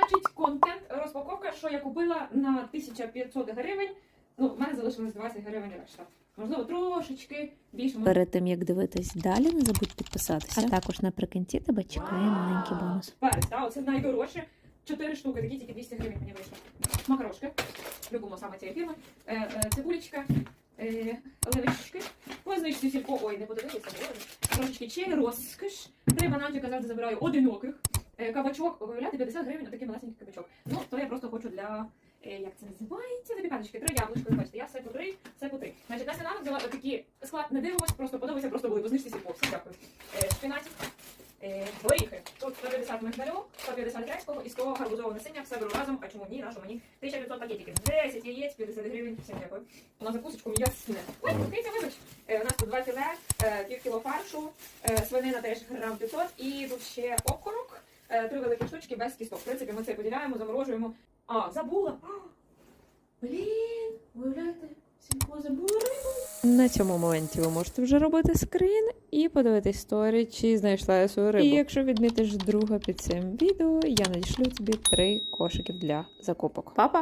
Значить, контент, розпаковка, що я купила на 1500 гривень. Ну, в мене залишилось 20 гривень решта. Можливо, трошечки більше. Перед тим як дивитись далі, не забудь підписатися. А також наприкінці тебе чекає маленький бонус. Перець, да, оце найдорожче. Чотири штуки, такі тільки 200 гривень мені вийшло. Макарошки, любимо саме цієї фірми. Е, е, цибулечка, е, оливочки. По знижці сільпо, ой, не подивилися. Трошечки чай, розкиш. Три бананчика завжди забираю одиноких. Е, кабачок, виявляти 50 гривень, такий малесенький кабачок. Ну, то я просто хочу для, е, як це називається, запіканочки. Три яблучка, бачите, я все по три, все по три. Значить, на сніданок взяла такі склад, не дивимось, просто подобається, просто були, по знижці. Всім дякую. Е, Е, горіхи. Тут 150 мигдальок, 150 грецького і 100 гарбузового насіння. Все беру разом, а чому ні, нашу мені 1500 пакетиків. 10 яєць, 50 гривень, всім дякую. На закусочку м'ясне. Ой, киця, вибач. У нас тут 2 філе, пів кіло фаршу, свинина теж грам 500 і тут ще е, три великі штучки без кісток. В принципі, ми це поділяємо, заморожуємо. А, забула. Блін, уявляєте, сільпо забула рибу. На цьому моменті ви можете вже робити скрін і подивитись сторі, чи знайшла я свою рибу. І якщо відмітиш друга під цим відео, я надішлю тобі три кошиків для закупок. Па-па!